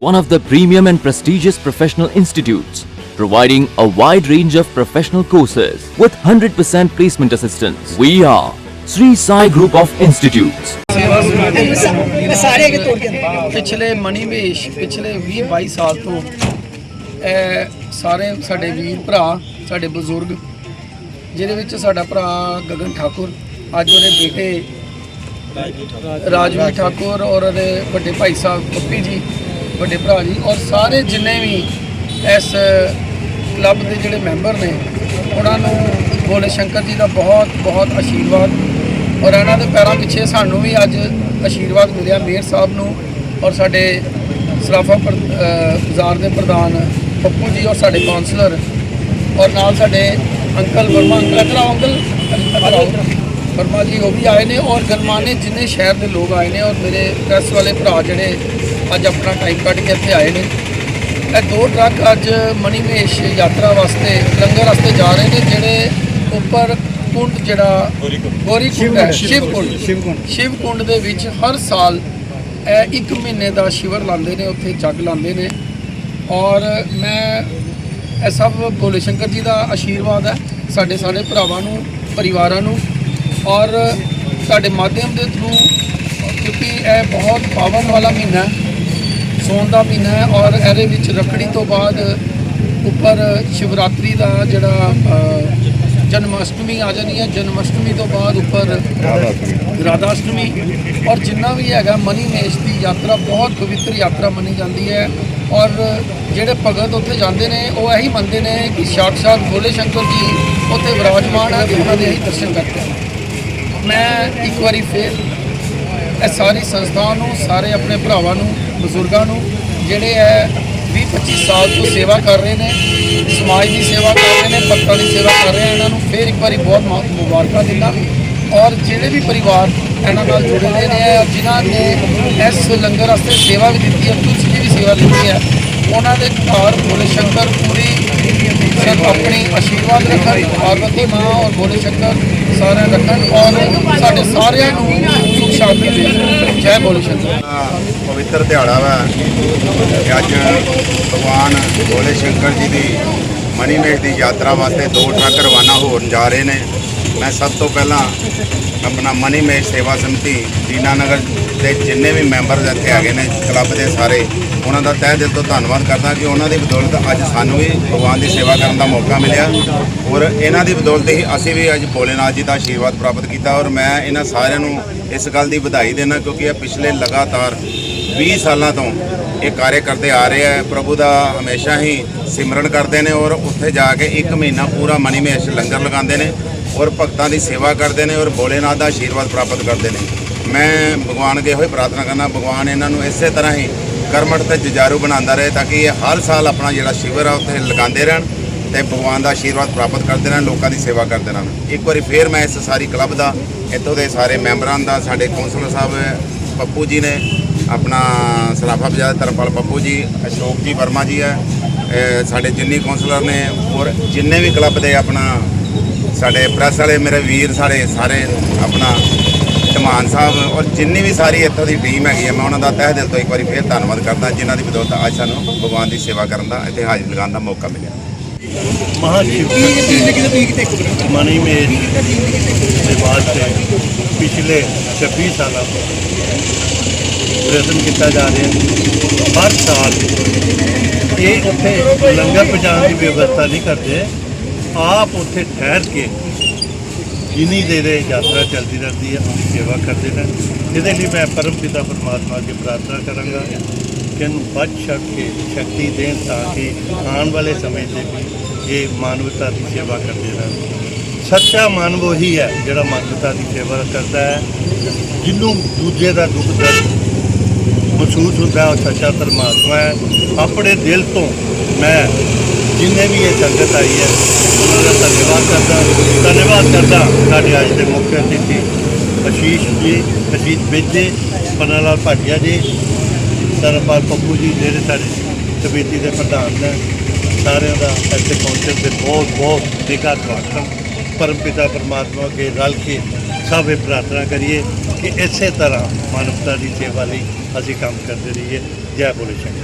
one of the premium and prestigious professional institutes, providing a wide range of professional courses with 100% placement assistance. We are Sri Sai Group of Institutes. ਸੇਵਾ ਸਮੂਹ ਇਹ ਸਾਰੇ ਕੇ ਤੋੜ ਕੇ ਅੰਦਰ। ਪਿਛਲੇ ਮਨੀਮੇਸ਼ ਪਿਛਲੇ 20 22 ਸਾਲ ਤੋਂ ਇਹ ਸਾਰੇ ਸਾਡੇ ਵੀਰ ਭਰਾ ਸਾਡੇ ਬਜ਼ੁਰਗ ਜਿਹਦੇ ਵਿੱਚ ਸਾਡਾ ਭਰਾ ਗਗਨ ਠਾਕੁਰ ਅੱਜ ਉਹਦੇ ਬੇਟੇ ਰਾਜਵੀਰ ਠਾਕੁਰ ਔਰ ਉਹਦੇ ਵੱਡੇ ਭਾਈ ਸਾਹਿਬ ਪੱਪੀ ਜੀ ਵੱਡੇ ਭਰਾ ਜੀ, ਔਰ ਸਾਰੇ ਜਿੰਨੇ ਵੀ ਇਸ ਕਲੱਬ ਦੇ ਜਿਹੜੇ ਮੈਂਬਰ ਨੇ, ਉਹਨਾਂ ਨੂੰ ਭੋਲੇ ਸ਼ੰਕਰ ਜੀ ਦਾ ਬਹੁਤ ਬਹੁਤ ਆਸ਼ੀਰਵਾਦ ਔਰ ਇਹਨਾਂ ਦੇ ਪੈਰਾਂ ਪਿੱਛੇ ਸਾਨੂੰ ਵੀ ਅੱਜ ਆਸ਼ੀਰਵਾਦ ਮਿਲਿਆ ਮੇਅਰ ਸਾਹਿਬ ਨੂੰ ਔਰ ਸਾਡੇ ਸਰਾਫਾ ਬਾਜ਼ਾਰ ਦੇ ਪ੍ਰਧਾਨ ਪੱਪੂ ਜੀ ਔਰ ਸਾਡੇ ਕਾਉਂਸਲਰ ਔਰ ਨਾਲ ਸਾਡੇ ਅੰਕਲ ਵਰਮਾ, ਅੰਕਲ ਇੱਧਰ ਅੰਕਲ। ਵਰਮਾ ਜੀ ਉਹ ਵੀ ਆਏ ਨੇ ਔਰ ਗਰਮਾਨੇ ਜਿੰਨੇ ਸ਼ਹਿਰ ਦੇ ਲੋਕ ਆਏ ਨੇ ਔਰ ਮੇਰੇ ਪ੍ਰੈਸ ਵਾਲੇ ਭਰਾ ਜਿਹੜੇ ਅੱਜ ਆਪਣਾ ਟਾਈਮ ਕੱਢ ਕੇ ਇੱਥੇ ਆਏ ਨੇ। ਇਹ ਦੋ ਟਰੱਕ ਅੱਜ ਮਣੀਮੇਸ਼ ਯਾਤਰਾ ਵਾਸਤੇ ਲੰਗਰ ਵਾਸਤੇ ਜਾ ਰਹੇ ਨੇ ਜਿਹੜੇ ਉੱਪਰ ਕੁੰਡ ਜਿਹੜਾ ਗੋਰੀ ਕੁੰਡ ਹੈ ਸ਼ਿਵ ਕੁੰਡ ਸ਼ਿਵ ਕੁੰਡ ਦੇ ਵਿੱਚ ਹਰ ਸਾਲ ਇਹ ਇੱਕ ਮਹੀਨੇ ਦਾ ਸ਼ਿਵਰ ਲਾਉਂਦੇ ਨੇ ਉੱਥੇ ਜੱਗ ਲਾਉਂਦੇ ਨੇ। ਔਰ ਮੈਂ ਇਹ ਸਭ ਭੋਲੇ ਸ਼ੰਕਰ ਜੀ ਦਾ ਆਸ਼ੀਰਵਾਦ ਹੈ ਸਾਡੇ ਸਾਰੇ ਭਰਾਵਾਂ ਨੂੰ ਪਰਿਵਾਰਾਂ ਨੂੰ। ਔਰ ਤੁਹਾਡੇ ਮਾਧਿਅਮ ਦੇ ਥਰੂ ਕਿਉਂਕਿ ਇਹ ਬਹੁਤ ਪਾਵਨ ਵਾਲਾ ਮਹੀਨਾ ਹੈ। ਸੋਨ ਦਾ ਮਹੀਨਾ ਹੈ ਔਰ ਇਹਦੇ ਵਿੱਚ ਰੱਖੜੀ ਤੋਂ ਬਾਅਦ ਉੱਪਰ ਸ਼ਿਵਰਾਤਰੀ ਦਾ ਜਿਹੜਾ ਅ, ਜਨਮ ਅਸ਼ਟਮੀ ਆ ਜਾਣੀ ਹੈ। ਜਨਮ ਅਸ਼ਟਮੀ ਤੋਂ ਬਾਅਦ ਉੱਪਰ ਰਾਧਾਸ਼ਟਮੀ। ਔਰ ਜਿੰਨਾ ਵੀ ਹੈਗਾ ਮਨੀ ਮੇਸ਼ ਦੀ ਯਾਤਰਾ ਬਹੁਤ ਪਵਿੱਤਰ ਯਾਤਰਾ ਮੰਨੀ ਜਾਂਦੀ ਹੈ। ਔਰ ਜਿਹੜੇ ਭਗਤ ਉੱਥੇ ਜਾਂਦੇ ਨੇ ਉਹ ਇਹੀ ਮੰਨਦੇ ਨੇ ਕਿ ਸਾਕਸ਼ਾਤ ਭੋਲੇ ਸ਼ੰਕਰ ਜੀ ਉੱਥੇ ਵਿਰਾਜਮਾਨ ਹੈ ਤੇ ਉਹਨਾਂ ਦੇ ਹੀ ਦਰਸ਼ਨ ਕਰਦੇ ਮੈਂ ਇੱਕ ਵਾਰੀ ਫੇਰ ਇਹ ਸਾਰੀ ਸੰਸਥਾ ਨੂੰ ਸਾਰੇ ਆਪਣੇ ਭਰਾਵਾਂ ਨੂੰ ਬਜ਼ੁਰਗਾਂ ਨੂੰ, ਜਿਹੜੇ ਹੈ 20 25 ਸਾਲ ਤੋਂ ਸੇਵਾ ਕਰ ਰਹੇ ਨੇ, ਸਮਾਜ ਦੀ ਸੇਵਾ ਕਰ ਰਹੇ ਨੇ, ਭਗਤਾਂ ਦੀ ਸੇਵਾ ਕਰ ਰਹੇ ਇਹਨਾਂ ਨੂੰ ਫੇਰ ਇੱਕ ਵਾਰੀ ਬਹੁਤ ਮੁ- ਮੁਬਾਰਕਾਂ ਦਿੰਦਾ। ਔਰ ਜਿਹੜੇ ਵੀ ਪਰਿਵਾਰ ਇਹਨਾਂ ਨਾਲ ਜੁੜੇ ਹੋਏ ਨੇ ਜਿਨ੍ਹਾਂ ਨੇ ਇਸ ਲੰਗਰ ਵਾਸਤੇ ਸੇਵਾ ਵੀ ਦਿੱਤੀ ਹੈ ਤੁਸੀਂ ਵੀ ਸੇਵਾ ਦਿੱਤੀ ਹੈ, ਉਹਨਾਂ ਦੇ ਘਰ ਭੋਲੇ ਸ਼ੰਕਰ ਪੂਰੀ ਸਭ ਆਪਣੀ ਆਸ਼ੀਰਵਾਦ ਰੱਖਣ ਪਾਰਵਤੀ ਮਾਂ ਔਰ ਭੋਲੇ ਸ਼ੰਕਰ ਸਾਰਿਆਂ ਰੱਖਣ, ਔਰ ਸਾਡੇ ਸਾਰਿਆਂ ਨੂੰ ਸ਼ਾਂਤੀ ਦੇਣ ਜੈ ਭੋਲੇ ਸ਼ੰਕਰ। ਪਵਿੱਤਰ ਦਿਹਾੜਾ ਵਾ ਕਿ ਅੱਜ ਭਗਵਾਨ ਭੋਲੇ ਸ਼ੰਕਰ ਜੀ ਦੀ ਮਨੀਮੇਸ਼ ਦੀ ਯਾਤਰਾ ਵਾਸਤੇ ਦੋ ਟਰੱਕ ਰਵਾਨਾ ਹੋਣ ਜਾ ਰਹੇ ਨੇ। ਮੈਂ ਸਭ ਤੋਂ ਪਹਿਲਾਂ ਆਪਣਾ ਮਨੀ ਮਨੀਮੇਸ਼ ਸੇਵਾ ਸਮਿਤੀ ਦੀਨਾਨਗਰ ਦੇ ਜਿੰਨੇ ਵੀ ਮੈਂਬਰ ਇੱਥੇ ਹੈਗੇ ਨੇ, ਕਲੱਬ ਦੇ ਸਾਰੇ, ਉਹਨਾਂ ਦਾ ਤਹਿ ਦਿਲ ਤੋਂ ਧੰਨਵਾਦ ਕਰਦਾ ਕਿ ਉਹਨਾਂ ਦੀ ਬਦੌਲਤ ਅੱਜ ਸਾਨੂੰ ਵੀ ਭਗਵਾਨ ਦੀ ਸੇਵਾ ਕਰਨ ਦਾ ਮੌਕਾ ਮਿਲਿਆ। ਔਰ ਇਹਨਾਂ ਦੀ ਬਦੌਲਤ ਹੀ ਅਸੀਂ ਵੀ ਅੱਜ ਭੋਲੇਨਾਥ ਜੀ ਦਾ ਆਸ਼ੀਰਵਾਦ ਪ੍ਰਾਪਤ ਕੀਤਾ ਔਰ ਮੈਂ ਇਹਨਾਂ ਸਾਰਿਆਂ ਨੂੰ ਇਸ ਗੱਲ ਦੀ ਵਧਾਈ ਦੇਣਾ ਕਿਉਂਕਿ ਇਹ ਪਿਛਲੇ ਲਗਾਤਾਰ 20 ਸਾਲਾਂ ਤੋਂ ਇਹ ਕਾਰਜ ਕਰਦੇ ਆ ਰਹੇ ਆ। ਪ੍ਰਭੂ ਦਾ ਹਮੇਸ਼ਾ ਹੀ ਸਿਮਰਨ ਕਰਦੇ ਨੇ ਔਰ ਉੱਥੇ ਜਾ ਕੇ ਇੱਕ ਮਹੀਨਾ ਪੂਰਾ ਮਨੀ ਮਨੀਮੇਸ਼ ਲੰਗਰ ਲਗਾਉਂਦੇ ਨੇ। ਔਰ ਭਗਤਾਂ ਦੀ ਸੇਵਾ ਕਰਦੇ ਨੇ ਔਰ ਭੋਲੇਨਾਥ ਦਾ ਆਸ਼ੀਰਵਾਦ ਪ੍ਰਾਪਤ ਕਰਦੇ ਨੇ। ਮੈਂ ਭਗਵਾਨ ਅੱਗੇ ਹੋਏ ਪ੍ਰਾਰਥਨਾ ਕਰਨਾ, ਭਗਵਾਨ ਇਹਨਾਂ ਨੂੰ ਇਸੇ ਤਰ੍ਹਾਂ ਹੀ ਕਰਮਟ ਤੇ ਜੁਝਾਰੂ ਬਣਾਉਂਦਾ ਰਹੇ ਤਾਂ ਕਿ ਇਹ ਹਰ ਸਾਲ ਆਪਣਾ ਜਿਹੜਾ ਸ਼ਿਵਰ ਆ ਉੱਥੇ ਲਗਾਉਂਦੇ ਰਹਿਣ ਤੇ ਭਗਵਾਨ ਦਾ ਆਸ਼ੀਰਵਾਦ ਪ੍ਰਾਪਤ ਕਰਦੇ ਰਹਿਣ, ਲੋਕਾਂ ਦੀ ਸੇਵਾ ਕਰਦੇ ਰਹਿਣ। ਇੱਕ ਵਾਰੀ ਫੇਰ ਮੈਂ ਇਸ ਸਾਰੀ ਕਲੱਬ ਦਾ, ਇੱਥੋਂ ਦੇ ਸਾਰੇ ਮੈਂਬਰਾਂ ਦਾ, ਸਾਡੇ ਕੌਂਸਲਰ ਸਾਹਿਬ ਪੱਪੂ ਜੀ ਨੇ, ਆਪਣਾ ਸਰਾਫਾ ਬਾਜ਼ਾਰ ਧਰਮਪਾਲ ਪੱਪੂ ਜੀ, ਅਸ਼ੋਕ ਜੀ ਵਰਮਾ ਜੀ ਹੈ ਸਾਡੇ ਜਿੰਨੀ ਕੌਂਸਲਰ ਨੇ ਔਰ ਜਿੰਨੇ ਵੀ ਕਲੱਬ ਦੇ ਆਪਣਾ ਸਾਡੇ ਪ੍ਰੈਸ ਵਾਲੇ ਮੇਰੇ ਵੀਰ ਸਾਡੇ ਸਾਰੇ ਆਪਣਾ ਧਮਾਨ ਸਾਹਿਬ ਔਰ ਜਿੰਨੀ ਵੀ ਸਾਰੀ ਇੱਥੋਂ ਦੀ ਟੀਮ ਹੈਗੀ ਹੈ ਮੈਂ ਉਹਨਾਂ ਦਾ ਤਹਿ ਦਿਲ ਤੋਂ ਇੱਕ ਵਾਰੀ ਫੇਰ ਧੰਨਵਾਦ ਕਰਦਾ ਜਿਨ੍ਹਾਂ ਦੀ ਬਦੌਲਤ ਅੱਜ ਸਾਨੂੰ ਭਗਵਾਨ ਦੀ ਸੇਵਾ ਕਰਨ ਦਾ ਇੱਥੇ ਹਾਜ਼ਰੀ ਲਗਾਉਣ ਦਾ ਮੌਕਾ ਮਿਲਿਆ। ਮਹਾਸ਼ਿਵ ਮਨੀ ਮੇਰ ਦੇ ਵਾਸਤੇ ਪਿਛਲੇ 26 ਸਾਲਾਂ ਤੋਂ ਪ੍ਰਯਤਨ ਕੀਤਾ ਜਾ ਰਿਹਾ ਹੈ। ਹਰ ਸਾਲ ਇਹ ਉੱਥੇ ਲੰਗਰ ਪਹੁੰਚਾਉਣ ਦੀ ਵਿਵਸਥਾ ਨਹੀਂ ਕਰਦੇ। ਆਪ ਉੱਥੇ ਠਹਿਰ ਕੇ ਜਿੰਨੀ ਦੇਰ ਇਹ ਯਾਤਰਾ ਚੱਲਦੀ ਰਹਿੰਦੀ ਹੈ, ਉਹਦੀ ਸੇਵਾ ਕਰਦੇ ਨੇ ਇਹਦੇ ਲਈ ਮੈਂ ਪਰਮ ਪਿਤਾ ਪਰਮਾਤਮਾ ਅੱਗੇ ਪ੍ਰਾਰਥਨਾ ਕਰਾਂਗਾ ਕਿ ਇਹਨੂੰ ਬਚ ਛੱਡ ਕੇ ਸ਼ਕਤੀ ਦੇਣ ਤਾਂ ਕਿ ਆਉਣ ਵਾਲੇ ਸਮੇਂ 'ਤੇ ਵੀ ਇਹ ਮਾਨਵਤਾ ਦੀ ਸੇਵਾ ਕਰਦੇ ਰਹਿਣ। ਸੱਚਾ ਮਾਨਵ ਉਹੀ ਹੈ ਜਿਹੜਾ ਮਾਨਵਤਾ ਦੀ ਸੇਵਾ ਕਰਦਾ ਹੈ। ਜਿਹਨੂੰ ਦੂਜੇ ਦਾ ਦੁੱਖ ਦਰਦ ਮਹਿਸੂਸ ਹੁੰਦਾ, ਉਹ ਸੱਚਾ ਪਰਮਾਤਮਾ ਹੈ। ਆਪਣੇ ਦਿਲ ਤੋਂ ਮੈਂ ਜਿੰਨੇ ਵੀ ਇਹ ਸੰਗਤ ਆਈ ਹੈ, ਉਹਨਾਂ ਦਾ ਧੰਨਵਾਦ ਕਰਦਾ। ਧੰਨਵਾਦ ਕਰਦਾ ਸਾਡੇ ਅੱਜ ਦੇ ਮੁੱਖ ਅਤਿਥੀ ਅਸ਼ੀਸ਼ ਜੀ, ਅਸ਼ੀਸ਼ ਬੇਜੇ ਪੰਨਾ ਲਾਲ ਭਾਟੀਆ ਜੀ ਧਰਮਪਾਲ ਪੱਪੂ ਜੀ ਜਿਹੜੇ ਸਾਡੇ ਕਮੇਟੀ ਦੇ ਪ੍ਰਧਾਨ ਨੇ, ਸਾਰਿਆਂ ਦਾ ਇੱਥੇ ਪਹੁੰਚਣ ਤੇ ਬਹੁਤ ਬਹੁਤ ਨਿੱਘਾ ਸਵਾਗਤ ਪਰਮਪਿਤਾ ਪਰਮਾਤਮਾ ਅੱਗੇ ਰਲ ਕੇ ਸਭ ਇਹ ਪ੍ਰਾਰਥਨਾ ਕਰੀਏ ਕਿ ਇਸੇ ਤਰ੍ਹਾਂ ਮਾਨਵਤਾ ਦੀ ਸੇਵਾ ਲਈ ਅਸੀਂ ਕੰਮ ਕਰਦੇ ਰਹੀਏ। ਜੈ ਭੋਲੇ ਸ਼ੰਕਰ